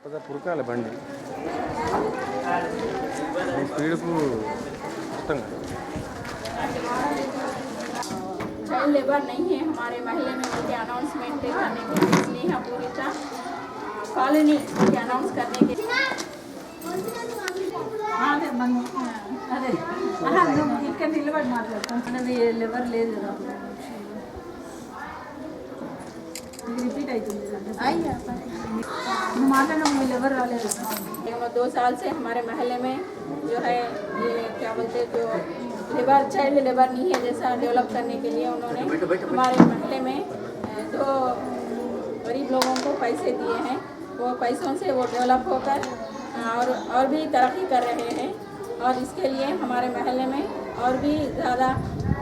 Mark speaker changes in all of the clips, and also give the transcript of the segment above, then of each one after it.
Speaker 1: కొద్దిగా పురకాలి బండి ఈ స్పీడ్కు ఇష్టం కాదు
Speaker 2: चाइल्ड लेबर नहीं है हमारे महल्ले में उनके अनाउंसमेंट करने के लिए स्नेहा पूरिता कॉलोनी के अनाउंस करने के
Speaker 3: అదే మనం అదే ఆహా, నువ్వు ఇక్కడ నిలబడి మాట్లాడతాం అది ఎవరు లేదు కదా ఇది రిపీట్ అవుతుంది కదా. నువ్వు మాట్లాడడం వీళ్ళు ఎవరు రాలేదు
Speaker 2: वो दो साल से हमारे महल्ले में जो है ये क्या बोलते हैं जो लेबर चाइल्ड लेबर नहीं है जैसा डेवलप करने के लिए उन्होंने हमारे महल्ले में अ, जो गरीब लोगों को पैसे दिए हैं वो पैसों से वो डेवलप होकर अ, और और भी तरक्की कर रहे हैं और इसके लिए हमारे महल्ले में और भी ज़्यादा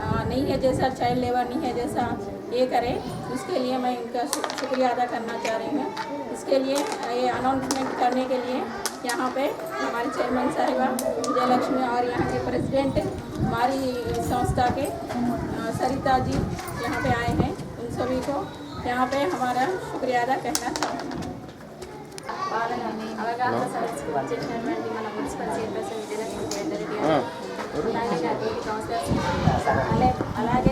Speaker 2: अ, नहीं है जैसा चाइल्ड लेबर नहीं है जैसा ये करे उसके लिए मैं इनका शु- शुक्रिया अदा करना चाह रही हूँ इसके लिए अ, ये अनाउंसमेंट करने के लिए यहाँ पे हमारी चेयरमैन साहिबा विजयलक्ष्मी और यहाँ के प्रेसिडेंट हमारी संस्था के अ, सरिता जी यहाँ पे आए हैं उन सभी को यहाँ पे हमारा शुक्रिया अदा करना चाहूँगी
Speaker 4: బాలగాన్ని అవగాహన సదస్సుకు వచ్చేసినటువంటి మన మున్సిపల్ చైర్పర్సన్ విజయలక్ష్మి జయంతరెడ్డి అలాగే కౌన్సిలర్స్ అలాగే అలాగే.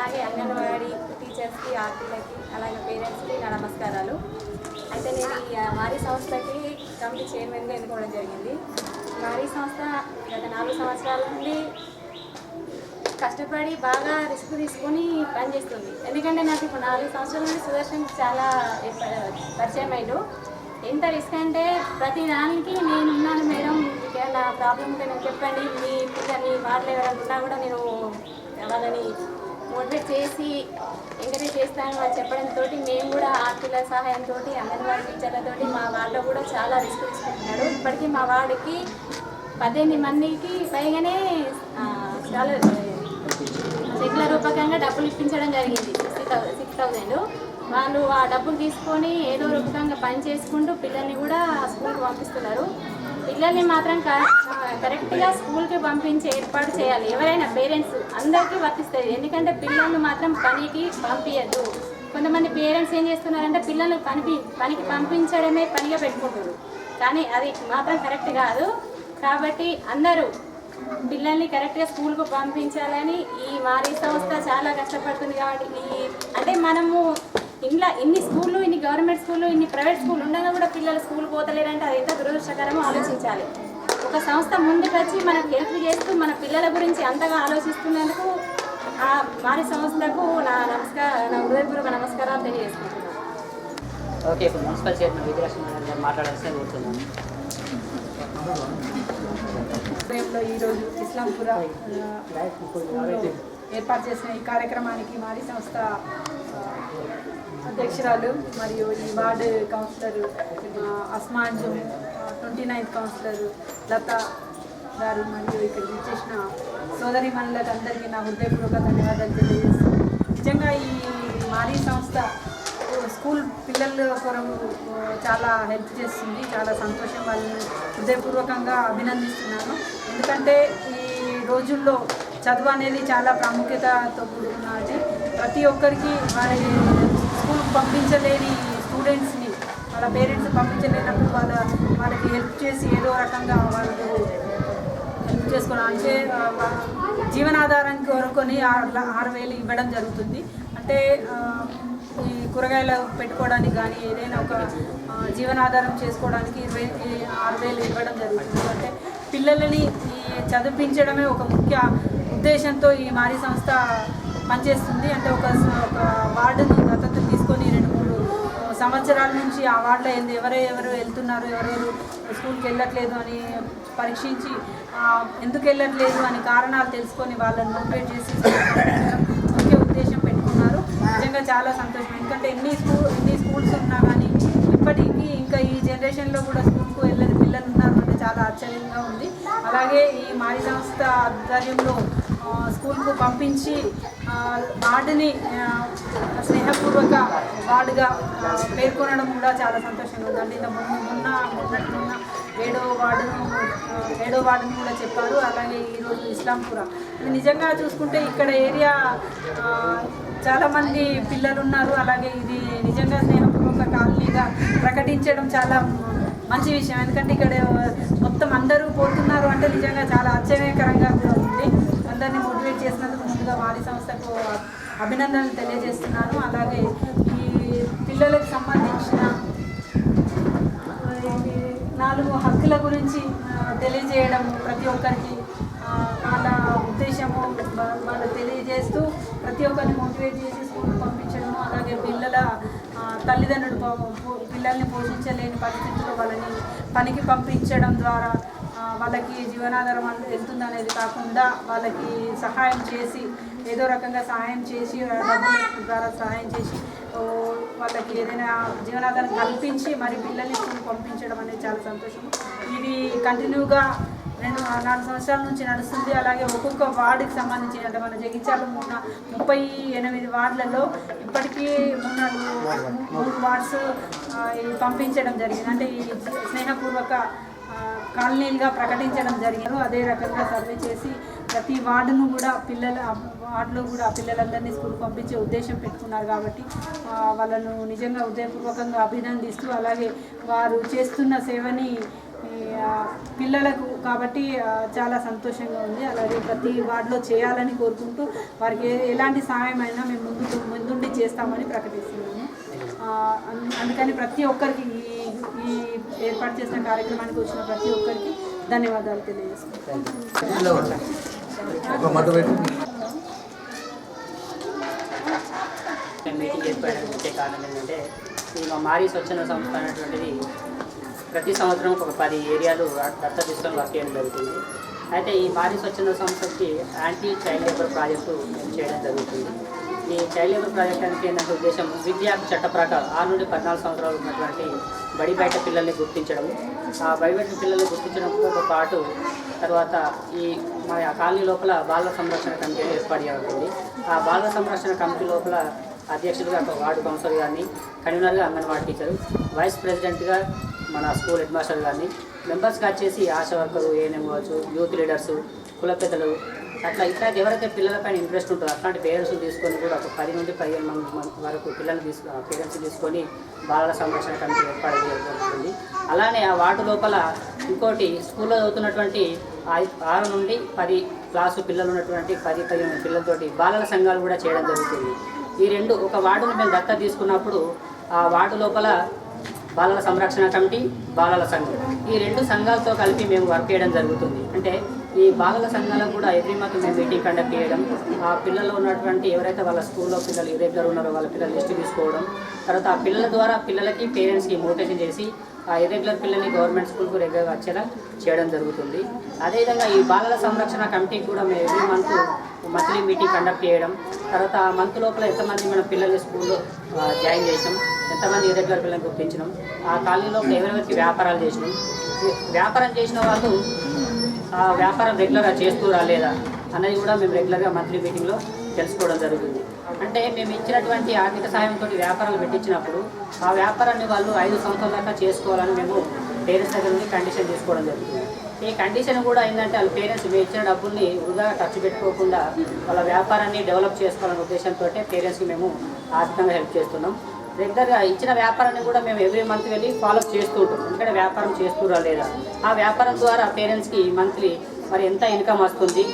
Speaker 4: పెద్దలకి అంగన్వాడీ టీచర్స్కి ఆర్టీలకి అలాగే పేరెంట్స్కి నా నమస్కారాలు. అయితే నేను ఈ మారీ సంస్థకి కమిటీ చైర్మన్గా ఎన్నుకోవడం జరిగింది. మారీ సంస్థ గత నాలుగు సంవత్సరాల నుండి కష్టపడి బాగా రిస్క్ తీసుకొని పనిచేస్తుంది. ఎందుకంటే నాకు ఇప్పుడు నాలుగు సంవత్సరాల నుండి సుదర్శన్ చాలా పరిచయం అయ్యాడు. ఎంత రిస్క్ అంటే ప్రతి దానికి నేను ఉన్నాను మేడం. ఏమైనా ప్రాబ్లం ఉంటే నేను చెప్పండి. మీ పిల్లల్ని వాళ్ళు ఎవరైనా ఉన్నా కూడా నేను వాళ్ళని మోటివేట్ చేసి ఎంకరేజ్ చేస్తాను వాళ్ళు చెప్పడంతో మేము కూడా ఆర్టీల సహాయంతో అంగన్వాడీ టీచర్లతో మా వాళ్ళు కూడా చాలా రిస్క్ తీసుకుంటున్నాడు ఇప్పటికీ మా వాడికి పద్దెనిమిది మందికి పైగానే చాలా రెగ్యులర్ రూపకంగా డబ్బులు ఇప్పించడం జరిగింది. Six thousand six thousand. వాళ్ళు ఆ డబ్బులు తీసుకొని ఏదో రూపకంగా పని చేసుకుంటూ పిల్లల్ని కూడా స్కూల్కి పంపిస్తున్నారు. పిల్లల్ని మాత్రం కరెక్ట్గా స్కూల్కి పంపించే ఏర్పాటు చేయాలి. ఎవరైనా పేరెంట్స్ అందరికీ వర్తిస్తుంది ఎందుకంటే పిల్లల్ని మాత్రం పనికి పంపించద్దు కొంతమంది పేరెంట్స్ ఏం చేస్తున్నారంటే పిల్లల్ని పనిపి పనికి పంపించడమే పనిగా పెట్టుకుంటారు కానీ అది మాత్రం కరెక్ట్ కాదు. కాబట్టి అందరూ పిల్లల్ని కరెక్ట్గా స్కూల్కు పంపించాలని ఈ మారీ సంస్థ చాలా కష్టపడుతుంది కాబట్టి ఈ అంటే మనము ఇంట్లో ఇన్ని స్కూళ్ళు ఇన్ని గవర్నమెంట్ స్కూళ్ళు ఇన్ని ప్రైవేట్ స్కూల్ ఉండగా కూడా పిల్లలు స్కూల్ పోతలేరంటే అది ఎంత దురదృష్టకరమో ఆలోచించాలి. ఒక సంస్థ ముందుకు వచ్చి మనకు హెల్ప్ చేస్తూ మన పిల్లల గురించి అంతగా ఆలోచిస్తున్నందుకు ఆ మారీ సంస్థకు నా నమస్కార నా హృదయపూర్వక నమస్కారాలు తెలియజేసుకుంటున్నాను.
Speaker 5: ఓకే ఇప్పుడు మున్సిపల్ చైర్మన్ విజయలక్ష్మి గారు కోరుతున్నాను
Speaker 3: ఈరోజు ఇస్లాంపుర ఏర్పాటు చేసిన ఈ కార్యక్రమానికి మారీ సంస్థ అధ్యక్షురాలు మరియు ఈ వార్డు కౌన్సిలర్ అస్మాన్జం ట్వంటీ నైన్త్ కౌన్సిలర్ లత గారు మరియు ఇక్కడ ఇచ్చేసిన సోదరి మనులకు అందరికీ నా హృదయపూర్వక ధన్యవాదాలు తెలియజేస్తాను నిజంగా ఈ మారీ సంస్థ స్కూల్ పిల్లల కొరకు చాలా హెల్ప్ చేస్తుంది. చాలా సంతోషం వాళ్ళని హృదయపూర్వకంగా అభినందిస్తున్నాను. ఎందుకంటే ఈ రోజుల్లో చదువు అనేది చాలా ప్రాముఖ్యతతో కూడుకున్నది. ప్రతి ఒక్కరికి వారి పంపించలేని స్టూడెంట్స్ని వాళ్ళ పేరెంట్స్ పంపించలేనప్పుడు వాళ్ళ వాళ్ళకి హెల్ప్ చేసి ఏదో రకంగా వాళ్ళకు హెల్ప్ చేసుకోవడం. అంటే ఆ, జీవనాధారం కోరుకొని ఆరు ఆరు వేలు ఇవ్వడం జరుగుతుంది. అంటే ఈ కూరగాయలు పెట్టుకోవడానికి కానీ ఏదైనా ఒక జీవనాధారం చేసుకోవడానికి ఇరవై ఆరు వేలు ఇవ్వడం జరుగుతుంది. అంటే పిల్లలని ఈ చదివించడమే ఒక ముఖ్య ఉద్దేశంతో ఈ మారీ సంస్థ పనిచేస్తుంది. అంటే ఒక ఒక వార్డును దత్తత సంవత్సరాల నుంచి ఆ వార్డులో ఏంది ఎవరో ఎవరు వెళ్తున్నారు ఎవరెవరు స్కూల్కి వెళ్ళట్లేదు అని పరీక్షించి ఎందుకు వెళ్ళట్లేదు అని కారణాలు తెలుసుకొని వాళ్ళని మోటివేట్ చేసి ముఖ్య ఉద్దేశం పెట్టుకున్నారు. నిజంగా చాలా సంతోషం. ఎందుకంటే ఎన్ని స్కూల్ ఎన్ని స్కూల్స్ ఉన్నా కానీ ఇప్పటికీ ఇంకా ఈ జనరేషన్లో కూడా స్కూల్కు వెళ్ళని పిల్లలు ఉన్నారు అంటే చాలా ఆశ్చర్యంగా ఉంది. అలాగే ఈ మారి సంస్థ ఆధ్వర్యంలో స్కూల్కు పంపించి వార్డుని స్నేహపూర్వక వార్డుగా పేర్కొనడం కూడా చాలా సంతోషంగా ఉంది. అంటే ఇంత ముందు మొన్న మొన్నటి మొన్న ఏడో వార్డును ఏడో వార్డును కూడా చెప్పారు. అలాగే ఈరోజు ఇస్లాంపుర. నిజంగా చూసుకుంటే ఇక్కడ ఏరియా చాలామంది పిల్లలు ఉన్నారు అలాగే ఇది నిజంగా స్నేహపూర్వక కాలనీగా ప్రకటించడం చాలా మంచి విషయం. ఎందుకంటే ఇక్కడ మొత్తం అందరూ పోతున్నారు అంటే నిజంగా చాలా ఆశ్చర్యకరంగా ఉంది. అందరినీ మోటివేట్ చేసినందుకు ముందుగా వారి సంస్థకు అభినందనలు తెలియజేస్తున్నాను. అలాగే ఈ పిల్లలకు సంబంధించిన నాలుగు హక్కుల గురించి తెలియజేయడం ప్రతి ఒక్కరికి వాళ్ళ ఉద్దేశము వాళ్ళు తెలియజేస్తూ ప్రతి ఒక్కరిని మోటివేట్ చేసి స్కూల్కి పంపించడము అలాగే పిల్లల తల్లిదండ్రులు పిల్లల్ని పోషించలేని పరిస్థితుల్లో వాళ్ళని పనికి పంపించడం ద్వారా వాళ్ళకి జీవనాధారం అంత వెళ్తుంది అనేది కాకుండా వాళ్ళకి సహాయం చేసి ఏదో రకంగా సహాయం చేసి ద్వారా సహాయం చేసి వాళ్ళకి ఏదైనా జీవనాధారం కల్పించి మరి పిల్లల్ని పంపించడం అనేది చాలా సంతోషం. ఇది కంటిన్యూగా రెండు నాలుగు సంవత్సరాల నుంచి నడుస్తుంది. అలాగే ఒక్కొక్క వార్డుకి సంబంధించి అంటే మన జగిత్యాల మూడు ముప్పై ఎనిమిది వార్డులలో ఇప్పటికీ మూడు మూడు వార్డ్స్ పంపించడం జరిగింది. అంటే ఈ స్నేహపూర్వక కాలనీలుగా ప్రకటించడం జరిగింది అదే రకంగా సర్వే చేసి ప్రతి వార్డును కూడా పిల్లల వార్డులో కూడా పిల్లలందరినీ స్కూల్ పంపించే ఉద్దేశం పెట్టుకున్నారు కాబట్టి వాళ్ళను నిజంగా హృదయపూర్వకంగా అభినందిస్తూ అలాగే వారు చేస్తున్న సేవని పిల్లలకు కాబట్టి చాలా సంతోషంగా ఉంది. అలాగే ప్రతి వార్డులో చేయాలని కోరుకుంటూ వారికి ఎలాంటి సహాయం అయినా మేము ముందు ముందుండి చేస్తామని ప్రకటిస్తున్నాము. అందుకని ప్రతి ఒక్కరికి ఈ ఈ ఏర్పాటు చేసిన కార్యక్రమానికి వచ్చిన ప్రతి ఒక్కరికి ధన్యవాదాలు
Speaker 5: ముఖ్య కారణం ఏంటంటే ఈ మారీ స్వచ్ఛంద సంస్థ అనేటువంటిది ప్రతి సంవత్సరం ఒక పది ఏరియాలు దత్త తీసుకొని వర్క్ చేయడం జరుగుతుంది. అయితే ఈ మారీ స్వచ్ఛంద సంస్థకి యాంటీ చైల్డ్ లేబర్ ప్రాజెక్టు చేయడం జరుగుతుంది. ఈ చైల్డ్ లేబర్ ప్రాజెక్ట్ అంటే ఉద్దేశం విద్యా చట్ట ప్రకారం ఆరు నుండి పద్నాలుగు సంవత్సరాలు ఉన్నటువంటి బడి బయట పిల్లల్ని గుర్తించడం. ఆ బడి బయట పిల్లల్ని గుర్తించడంతో పాటు తర్వాత ఈ మా కాలనీ లోపల బాల సంరక్షణ కమిటీ ఏర్పాటు చేయబడింది ఆ బాల సంరక్షణ కమిటీ లోపల అధ్యక్షుడిగా ఒక వార్డు కౌన్సిలర్ గారిని కన్వీనర్గా అంగన్వాడీ టీచర్ వైస్ ప్రెసిడెంట్గా మన స్కూల్ హెడ్ మాస్టర్ గారిని మెంబర్స్గా వచ్చేసి ఆశా వర్కరు ఏఎన్ఎం కావచ్చు యూత్ లీడర్స్ కుల పెద్దలు అట్లా ఇట్లా ఎవరైతే పిల్లలపైన ఇంట్రెస్ట్ ఉంటుందో అట్లాంటి పేరెంట్స్ తీసుకొని కూడా ఒక పది నుండి పదిహేను మంది వరకు పిల్లల్ని తీసుకు పేరెంట్స్ తీసుకొని బాలల సంరక్షణ కమిటీ ఏర్పాటు చేయడం జరుగుతుంది. అలానే ఆ వార్డు లోపల ఇంకోటి స్కూల్లో చదువుతున్నటువంటి ఆరు నుండి పది క్లాసు పిల్లలు ఉన్నటువంటి పది పదిహేను పిల్లలతోటి బాలల సంఘాలు కూడా చేయడం జరుగుతుంది. ఈ రెండు ఒక వార్డును మేము దత్త తీసుకున్నప్పుడు ఆ వార్డు లోపల బాలల సంరక్షణ కమిటీ బాలల సంఘం. ఈ రెండు సంఘాలతో కలిపి మేము వర్క్ చేయడం జరుగుతుంది. అంటే ఈ బాలల సంఘాలకు కూడా ఎవ్రీ మంత్ మేము మీటింగ్ కండక్ట్ చేయడం. ఆ పిల్లలు ఉన్నటువంటి ఎవరైతే వాళ్ళ స్కూల్లో పిల్లలు ఇరెగ్యులర్ ఉన్నారో వాళ్ళ పిల్లలు లిస్ట్ తీసుకోవడం. తర్వాత ఆ పిల్లల ద్వారా పిల్లలకి పేరెంట్స్కి మోటివేషన్ చేసి ఆ ఇరెగ్యులర్ పిల్లల్ని గవర్నమెంట్ స్కూల్కు రెగ్యులర్ వచ్చేలా చేయడం జరుగుతుంది. అదేవిధంగా ఈ బాలల సంరక్షణ కమిటీకి కూడా మేము every month monthly meeting conduct చేయడం. తర్వాత ఆ మంత్ లోపల ఎంతమంది మన పిల్లల్ని స్కూల్లో జాయిన్ చేసినాం. ఎంతమంది ఇరెగ్యులర్ పిల్లల్ని గుర్తించినాం. ఆ కాలనీ లోపల ఎవరెవరికి వ్యాపారాలు చేసినాం. వ్యాపారం చేసిన వాళ్ళు ఆ వ్యాపారం రెగ్యులర్గా చేస్తురా లేదా అనేది కూడా మేము రెగ్యులర్గా మంత్లీ మీటింగ్లో తెలుసుకోవడం జరుగుతుంది. అంటే మేము ఇచ్చినటువంటి ఆర్థిక సాయంతో వ్యాపారాలు పెట్టించినప్పుడు ఆ వ్యాపారాన్ని వాళ్ళు ఐదు సంవత్సరాల దాకా చేసుకోవాలని మేము పేరెంట్స్ దగ్గర నుండి కండిషన్ తీసుకోవడం జరుగుతుంది. ఈ కండిషన్ కూడా ఏంటంటే వాళ్ళ పేరెంట్స్ మేము ఇచ్చిన డబ్బుల్ని వృధా ఖర్చు పెట్టుకోకుండా వాళ్ళ వ్యాపారాన్ని డెవలప్ చేసుకోవాలనే ఉద్దేశంతో పేరెంట్స్కి మేము ఆర్థికంగా హెల్ప్ చేస్తున్నాం. రెగ్యులర్గా ఇచ్చిన వ్యాపారాన్ని కూడా మేము ఎవ్రీ మంత్ వెళ్ళి ఫాలోఅప్ చేస్తూ ఉంటాం. ఎందుకంటే వ్యాపారం చేస్తురా లేదా? ఆ వ్యాపారం ద్వారా పేరెంట్స్కి మంత్లీ మరి ఎంత ఇన్కమ్ వస్తుంది?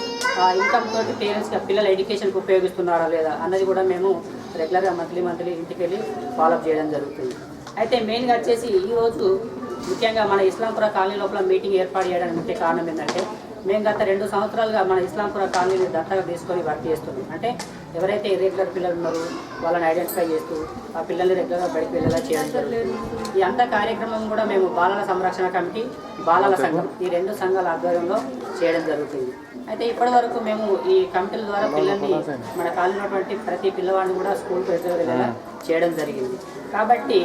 Speaker 5: ఆ ఇన్కమ్ తోటి పేరెంట్స్కి పిల్లల ఎడ్యుకేషన్కి ఉపయోగిస్తున్నారా లేదా అన్నది కూడా మేము రెగ్యులర్గా మంత్లీ మంత్లీ ఇంటికి వెళ్ళి ఫాలోఅప్ చేయడం జరుగుతుంది. అయితే మెయిన్గా వచ్చేసి ఈరోజు ముఖ్యంగా మన ఇస్లాంపుర కాలనీ లోపల మీటింగ్ ఏర్పాటు చేయడానికి ముఖ్య కారణం ఏంటంటే మేము గత రెండు సంవత్సరాలుగా మన ఇస్లాంపుర కాలనీని దత్తగా తీసుకొని వర్క్ చేస్తున్నాం. అంటే ఎవరైతే ఇర్రెగ్యులర్ పిల్లలు ఉన్నారో వాళ్ళని ఐడెంటిఫై చేస్తూ ఆ పిల్లల్ని రెగ్యులర్గా బయటకు వెళ్ళేలా చేయడం జరుగుతుంది. ఈ అంత కార్యక్రమం కూడా మేము బాలల సంరక్షణ కమిటీ బాలల సంఘం ఈ రెండు సంఘాల ఆధ్వర్యంలో చేయడం జరుగుతుంది. అయితే ఇప్పటి వరకు మేము ఈ కమిటీల ద్వారా పిల్లల్ని మన కాలనీ ఉన్నటువంటి ప్రతి పిల్లవాడిని కూడా స్కూల్కి రెగ్యులర్ వెళ్ళేలా చేయడం జరిగింది. కాబట్టి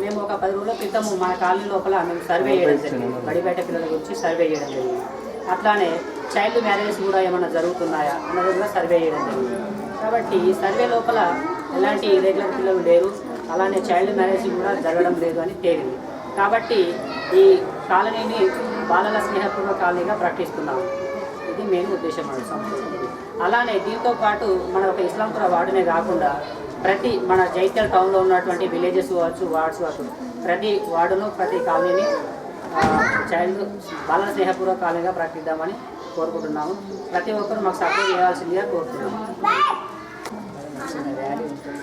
Speaker 5: మేము ఒక పది రోజుల క్రితం మన కాలనీ లోపల మేము సర్వే చేయడం జరిగింది. బడి బయట పిల్లల గురించి సర్వే చేయడం జరిగింది. అట్లానే చైల్డ్ మ్యారేజెస్ కూడా ఏమైనా జరుగుతున్నాయా అన్నది కూడా సర్వే చేయడం జరిగింది. కాబట్టి ఈ సర్వే లోపల ఎలాంటి ఇరెగ్యులర్ పిల్లలు లేరు. అలానే చైల్డ్ మ్యారేజ్ కూడా జరగడం లేదు అని తేలింది. కాబట్టి ఈ కాలనీని బాలల స్నేహపూర్వ కాలనీగా ప్రకటిస్తున్నాము. ఇది మెయిన్ ఉద్దేశం మన సంస్థ అలానే దీంతో పాటు మన ఒక ఇస్లాంపుర వార్డునే కాకుండా ప్రతి మన జైత్యాల టౌన్లో ఉన్నటువంటి విలేజెస్ కావచ్చు వార్డ్స్ కావచ్చు ప్రతి వార్డును ప్రతి కాలనీని చైల్డ్ బాలల స్నేహపూర్వ కాలనీగా ప్రకటిద్దామని కోరుకుంటున్నాము ప్రతి ఒక్కరు మాకు సపోర్ట్ చేయాల్సిందిగా కోరుతున్నాము ర్యాలీ ఉంటుంది.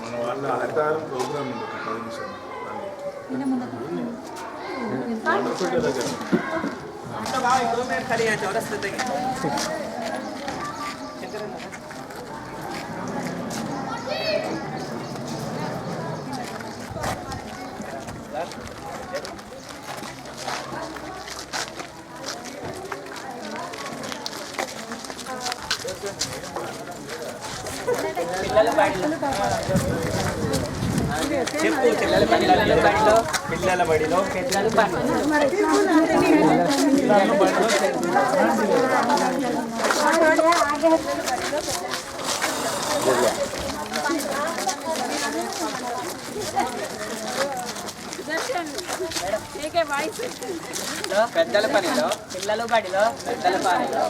Speaker 6: మన వాళ్ళ హరితారం ప్రోగ్రామ్ ఉంది ఒక పది నిమిషాలు వండర్ఫుల్ దగ్గర
Speaker 5: చెప్పు పిల్లల బడిలో పిల్లల బడిలో
Speaker 2: పిల్లల
Speaker 5: పెద్దల పనిలో పిల్లల బడిలో పెద్దల పనిలో